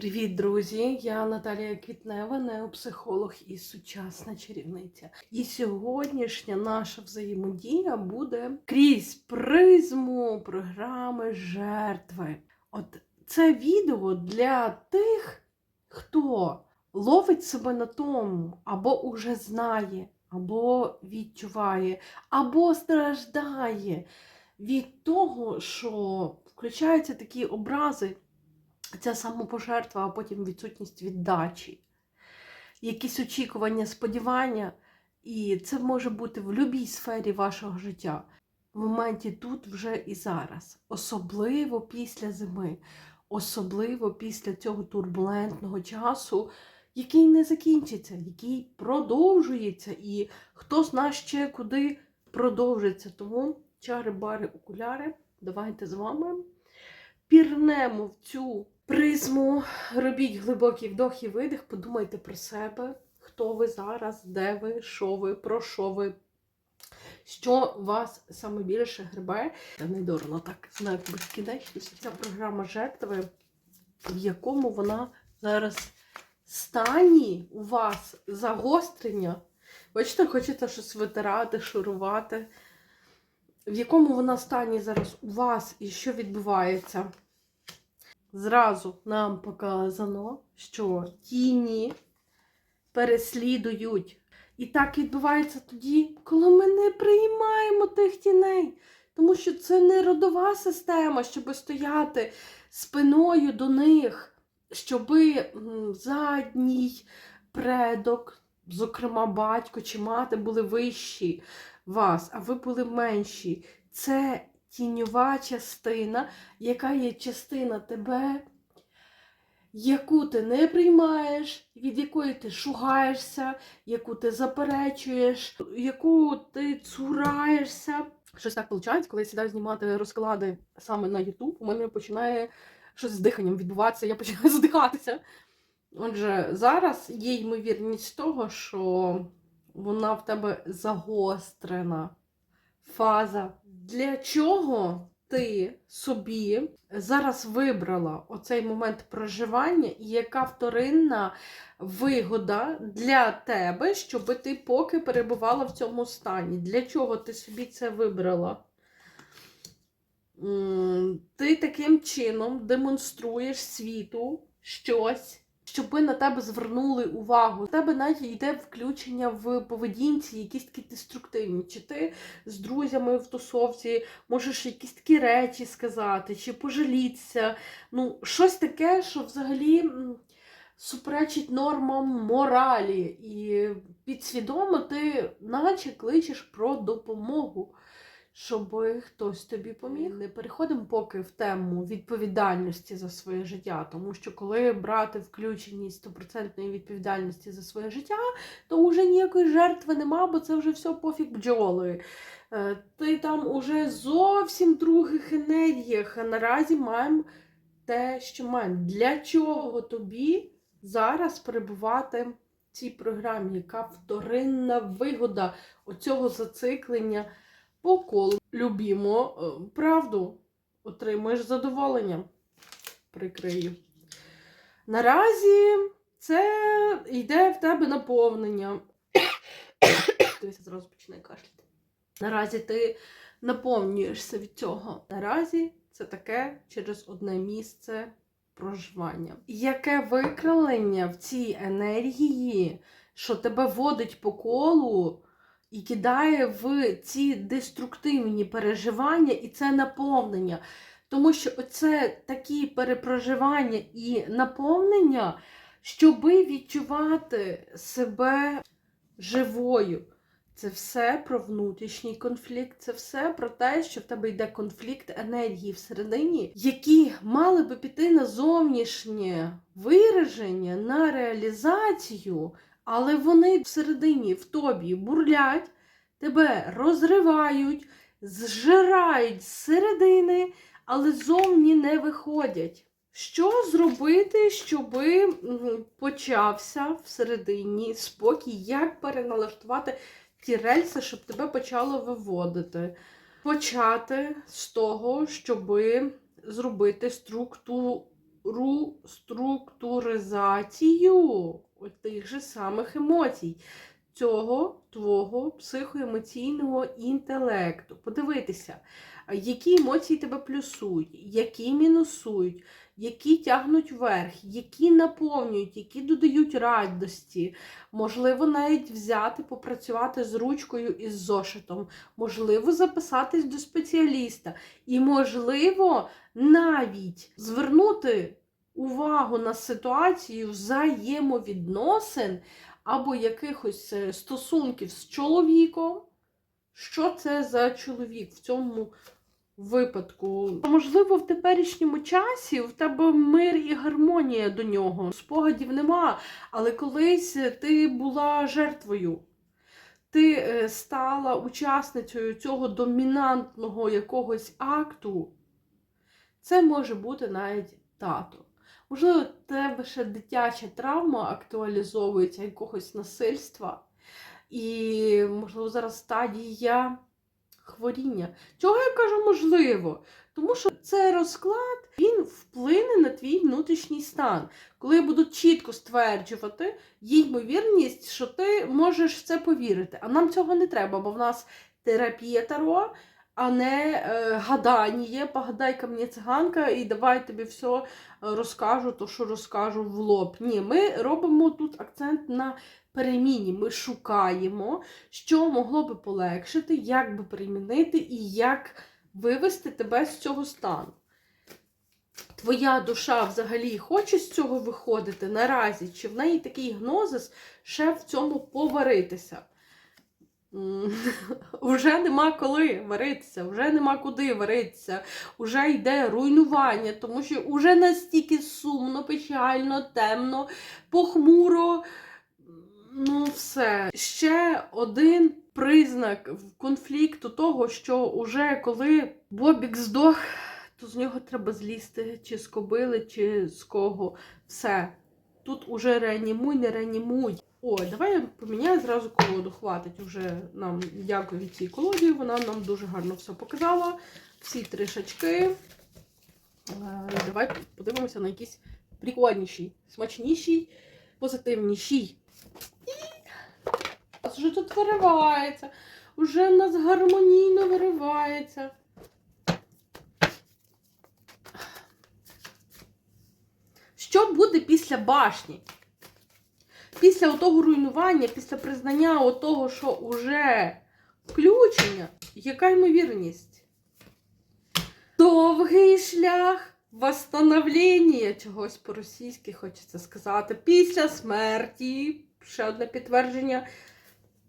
Привіт, друзі! Я Наталія Квітнева, неопсихолог і сучасна чарівниця. І сьогоднішня наша взаємодія буде крізь призму програми жертви. От це відео для тих, хто ловить себе на тому, або уже знає, або відчуває, або страждає від того, що включаються такі образи ця самопожертва, а потім відсутність віддачі, якісь очікування, сподівання. І це може бути в будь-якій сфері вашого життя. В моменті тут вже і зараз. Особливо після зими, особливо після цього турбулентного часу, який не закінчиться, який продовжується, і хто знає ще куди продовжиться. Тому чари, бари, окуляри, давайте з вами пірнемо в цю призму, робіть глибокий вдох і видих, подумайте про себе, хто ви зараз, де ви, що ви, про що ви, що вас саме більше грибе. Та не дурно так знак безкінечності. Ця програма жертви, в якому вона зараз стані у вас загострення. Бачите, хочете щось витирати, шурувати. В якому вона стані зараз у вас і що відбувається? Зразу нам показано, що тіні переслідують. І так відбувається тоді, коли ми не приймаємо тих тіней. Тому що це не родова система, щоб стояти спиною до них, щоб задній предок, зокрема батько чи мати, були вищі вас, а ви були менші. Це тіньова частина, яка є частина тебе, яку ти не приймаєш, від якої ти шугаєшся, яку ти заперечуєш, яку ти цураєшся. Щось так виходить, коли я сідаю знімати розклади саме на YouTube, у мене починає щось з диханням відбуватися, я починаю задихатися. Отже, зараз є ймовірність того, що вона в тебе загострена фаза. Для чого ти собі зараз вибрала оцей момент проживання, і яка вторинна вигода для тебе, щоб ти поки перебувала в цьому стані? Для чого ти собі це вибрала? Ти таким чином демонструєш світу щось, щоби на тебе звернули увагу. У тебе навіть йде включення в поведінці, якісь такі деструктивні. Чи ти з друзями в тусовці можеш якісь такі речі сказати, чи пожалітися. Ну, щось таке, що взагалі суперечить нормам моралі. І підсвідомо ти наче кличеш про допомогу. Щоб хтось тобі поміг. Не переходимо поки в тему відповідальності за своє життя, тому що коли брати включеність 100% відповідальності за своє життя, то вже ніякої жертви нема, бо це вже все пофіг бджоли. Е, Ти там уже зовсім других енергіях, а наразі маємо те, що маємо. Для чого тобі зараз перебувати цій програмі? Яка вторинна вигода оцього зациклення? По колу. Любімо е, правду, отримуєш задоволення. Прикрию. Наразі це йде в тебе наповнення. Дивіться, зразу починає кашляти. Наразі ти наповнюєшся від цього. Наразі це таке через одне місце проживання. Яке викрилення в цій енергії, що тебе водить по колу і кидає в ці деструктивні переживання і це наповнення. Тому що оце такі перепроживання і наповнення, щоби відчувати себе живою. Це все про внутрішній конфлікт, це все про те, що в тебе йде конфлікт енергії всередині, які мали би піти на зовнішнє вираження, на реалізацію. Але вони всередині в тобі бурлять, тебе розривають, зжирають зсередини, але зовні не виходять. Що зробити, щоб почався всередині спокій? Як переналаштувати ті рельси, щоб тебе почало виводити? Почати з того, щоб зробити структуру реструктуризацію тих же самих емоцій, цього твого психоемоційного інтелекту. Подивитися, які емоції тебе плюсують, які мінусують, які тягнуть вверх, які наповнюють, які додають радості. Можливо, навіть взяти, попрацювати з ручкою і з зошитом, можливо, записатись до спеціаліста. І, можливо, навіть звернути увагу на ситуацію взаємовідносин або якихось е, стосунків з чоловіком. Що це за чоловік в цьому випадку? Можливо, в теперішньому часі в тебе мир і гармонія до нього. Спогадів нема, але колись ти була жертвою. Ти е, стала учасницею цього домінантного якогось акту. Це може бути навіть тато. Можливо, в тебе ще дитяча травма актуалізовується якогось насильства. І, можливо, зараз стадія хворіння. Чого я кажу можливо? Тому що цей розклад він вплине на твій внутрішній стан. Коли я буду чітко стверджувати, є ймовірність, що ти можеш в це повірити. А нам цього не треба, бо в нас терапія таро, а не е, гадання. Погадай-ка мені циганка, і давай тобі все розкажу, то що розкажу в лоб. Ні, ми робимо тут акцент на переміні. Ми шукаємо, що могло би полегшити, як би примінити і як вивести тебе з цього стану. Твоя душа взагалі хоче з цього виходити наразі, чи в неї такий гнозис ще в цьому поваритися? М, Уже нема коли варитися, вже нема куди варитися, вже йде руйнування, тому що вже настільки сумно, печально, темно, похмуро. Ну, все. Ще один признак конфлікту того, що уже коли Бобік здох, то з нього треба злізти, чи з кобили, чи з кого. Все. Тут уже реанімуй, не реанімуй. О, давай я поміняю зразу колоду. Хватить уже нам дякую цій колоді. Вона нам дуже гарно все показала. Всі три шачки. Е, Давай подивимося на якийсь прикольніший, смачніший, позитивніший. І вже тут виривається. Уже в нас гармонійно виривається. Що буде після башні? Після того руйнування, після признання того, що уже включення, яка ймовірність? Довгий шлях восстановлення чогось по-російськи хочеться сказати. Після смерті, ще одне підтвердження.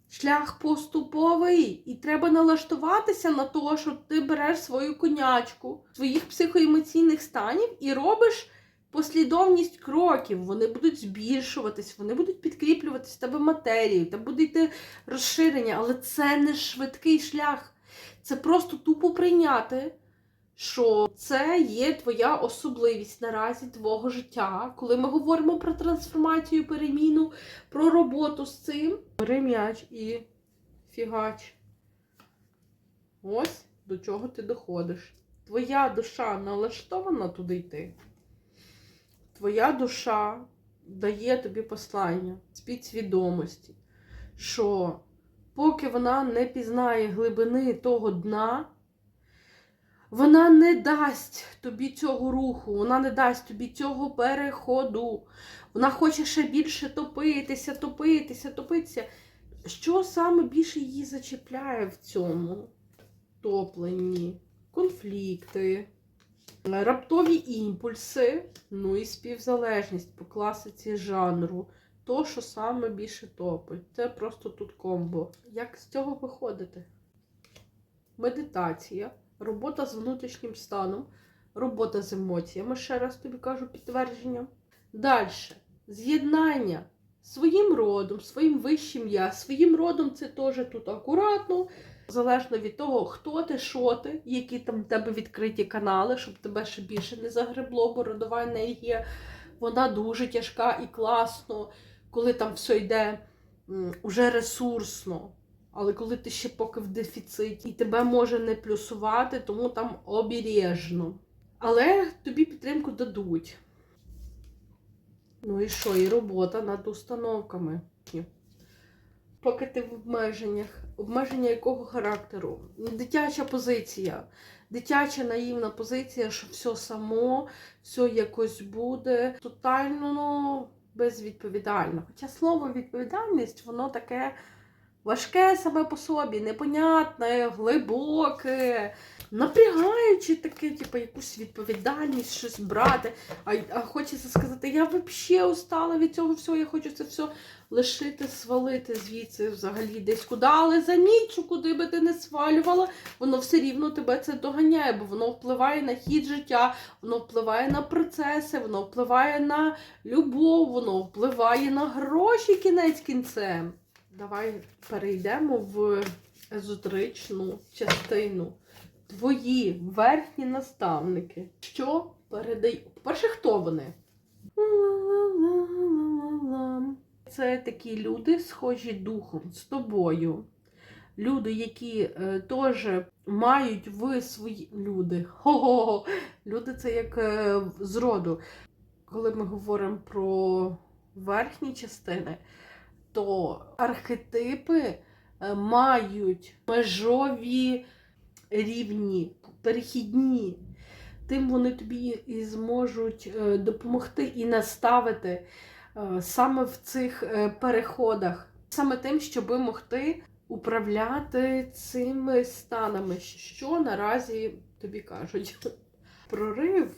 Шлях поступовий, і треба налаштуватися на те, що ти береш свою конячку, своїх психоемоційних станів і робиш послідовність кроків. Вони будуть збільшуватись, вони будуть підкріплюватись в тебе матерією, там буде йти розширення, але це не швидкий шлях. Це просто тупо прийняти, що це є твоя особливість наразі твого життя. Коли ми говоримо про трансформацію, переміну, про роботу з цим, бери і фігач. Ось до чого ти доходиш. Твоя душа налаштована туди йти. Твоя душа дає тобі послання з підсвідомості, що поки вона не пізнає глибини того дна, вона не дасть тобі цього руху, вона не дасть тобі цього переходу. Вона хоче ще більше топитися, топитися, топитися. Що саме більше її зачіпляє в цьому топленні? Конфлікти, раптові імпульси, ну і співзалежність по класиці жанру. То, що саме більше топить. Це просто тут комбо. Як з цього виходити? Медитація, робота з внутрішнім станом, робота з емоціями, ще раз тобі кажу підтвердження. Далі. З'єднання своїм родом, своїм вищим я. Своїм родом це теж тут акуратно. Залежно від того, хто ти, що ти, які там в тебе відкриті канали, щоб тебе ще більше не загребло, бо родова енергія, вона дуже тяжка і класно, коли там все йде уже ресурсно. Але коли ти ще поки в дефіциті, і тебе може не плюсувати, тому там обережно. Але тобі підтримку дадуть. Ну і що, і робота над установками. Поки ти в обмеженнях, обмеження якого характеру? Дитяча позиція, дитяча наївна позиція, що все само, все якось буде. Тотально ну, безвідповідально. Хоча слово відповідальність, воно таке важке саме по собі, непонятне, глибоке, напрягаючи таке, типу, якусь відповідальність, щось брати. А, а хочеться сказати, я взагалі устала від цього всього, я хочу це все лишити, свалити звідси взагалі десь куди, але за ніч, куди би ти не свалювала, воно все рівно тебе це доганяє, бо воно впливає на хід життя, воно впливає на процеси, воно впливає на любов, воно впливає на гроші кінець кінцем. Давай перейдемо в езотеричну частину. Твої верхні наставники. Що передають? По-перше, хто вони? Це такі люди, схожі духом з тобою. Люди, які е, теж мають в свої люди. Хо-хо-хо. Люди це як е, з роду. Коли ми говоримо про верхні частини, то архетипи е, мають межові рівні, перехідні. Тим вони тобі і зможуть е, допомогти і наставити е, саме в цих е, переходах, саме тим, щоб могти управляти цими станами, що наразі тобі кажуть. Прорив,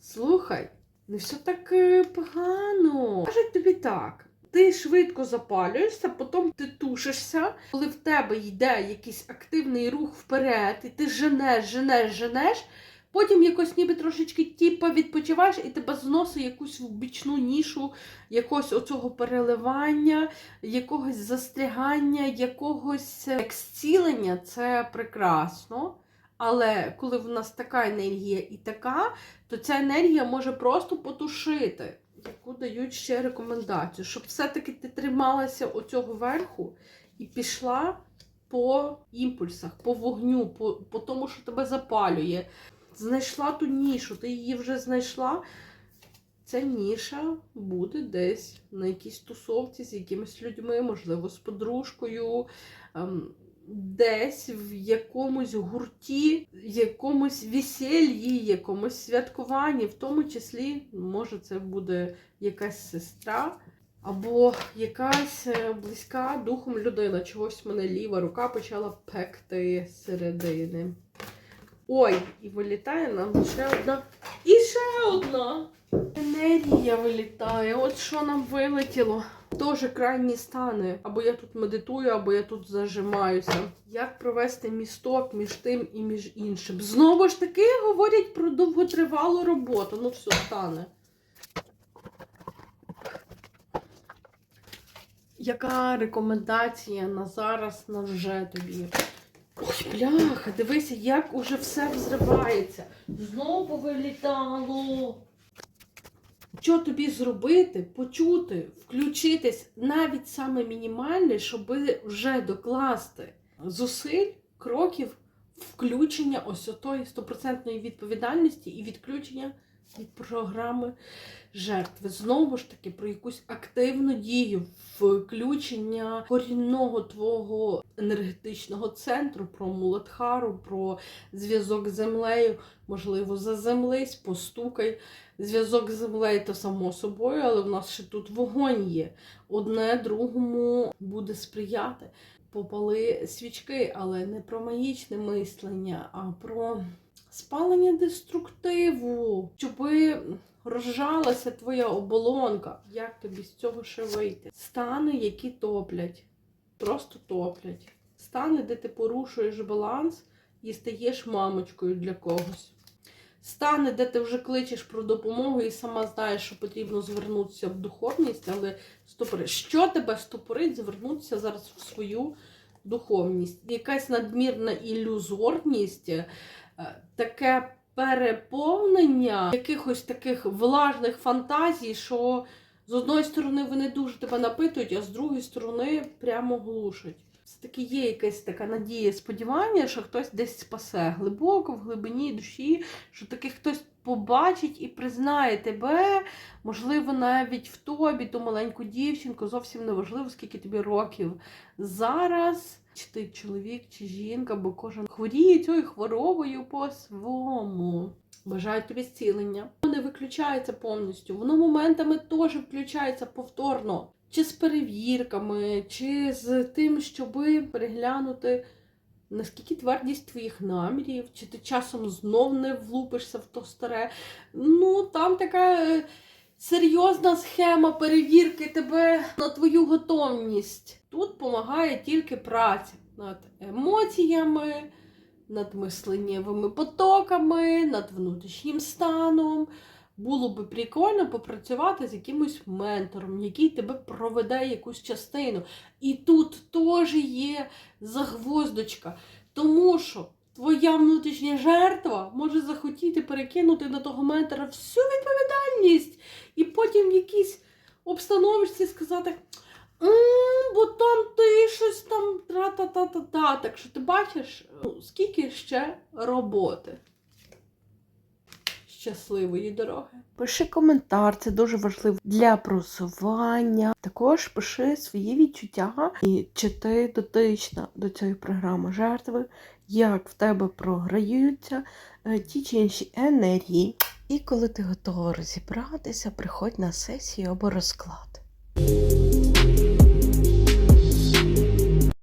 слухай, не все так погано. Кажуть тобі так. Ти швидко запалюєшся, потім ти тушишся. Коли в тебе йде якийсь активний рух вперед, і ти женеш, женеш, женеш, потім якось ніби трошечки тіпа відпочиваєш і тебе зносить якусь в бічну нішу, якогось оцього переливання, якогось застрягання, якогось як зцілення. Це прекрасно. Але коли в нас така енергія і така, то ця енергія може просто потушити яку дають ще рекомендацію, щоб все-таки ти трималася оцього верху і пішла по імпульсах, по вогню, по, по тому, що тебе запалює. Знайшла ту нішу, ти її вже знайшла. Ця ніша буде десь на якійсь тусовці з якимись людьми, можливо, з подружкою. Десь в якомусь гурті, якомусь весіллі, якомусь святкуванні, в тому числі, може, це буде якась сестра або якась е, близька духом людина. Чогось в мене ліва рука почала пекти середини. Ой, і вилітає нам ще одна. І ще одна. Енергія вилітає. От що нам вилетіло. Тоже крайні стани. Або я тут медитую, або я тут зажимаюся. Як провести місток між тим і між іншим? Знову ж таки говорять про довготривалу роботу. Ну все, стане. Яка рекомендація на зараз на вже тобі? Ой, бляха, дивися, як уже все взривається. Знову вилітало. Що тобі зробити, почути, включитись навіть саме мінімальне, щоб вже докласти зусиль, кроків, включення ось отої стопроцентної відповідальності і відключення від програми жертви. Знову ж таки, про якусь активну дію, включення корінного твого енергетичного центру, про Муладхару, про зв'язок з землею, можливо, заземлись, постукай. Зв'язок з землею то само собою, але в нас ще тут вогонь є. Одне другому буде сприяти. Попали свічки, але не про магічне мислення, а про спалення деструктиву, щоби розжалася твоя оболонка. Як тобі з цього ще вийти? Стани, які топлять, просто топлять. Стани, де ти порушуєш баланс і стаєш мамочкою для когось. Стани, де ти вже кличеш про допомогу і сама знаєш, що потрібно звернутися в духовність, але стопори. Що тебе стопорить звернутися зараз в свою духовність? Якась надмірна ілюзорність, таке переповнення якихось таких влажних фантазій, що з одної сторони вони дуже тебе напитують, а з другої сторони прямо глушать. Все-таки є якась така надія, сподівання, що хтось десь спасе глибоко, в глибині душі, що таки хтось побачить і признає тебе, можливо, навіть в тобі, ту маленьку дівчинку, зовсім не важливо, скільки тобі років зараз. Чи ти чоловік, чи жінка, бо кожен хворіє цією хворобою по-своєму. Бажаю тобі зцілення. Воно не виключається повністю. Воно моментами теж включається повторно. Чи з перевірками, чи з тим, щоби переглянути, наскільки твердість твоїх намірів, чи ти часом знов не влупишся в то старе. Ну, там така е, серйозна схема перевірки тебе на твою готовність. Тут допомагає тільки праця над емоціями, над мисленнєвими потоками, над внутрішнім станом. Було би прикольно попрацювати з якимось ментором, який тебе проведе якусь частину. І тут теж є загвоздочка, тому що твоя внутрішня жертва може захотіти перекинути на того ментора всю відповідальність, і потім в якійсь обстановочці сказати. «М, Бо там ти щось там тра-та-та-та-та. Так що ти бачиш, ну, скільки ще роботи. Щасливої дороги. Пиши коментар, це дуже важливо для просування. Також пиши свої відчуття і чи ти дотична до цієї програми жертви, як в тебе програються е, ті чи інші енергії. І коли ти готова розібратися, приходь на сесію або розклад.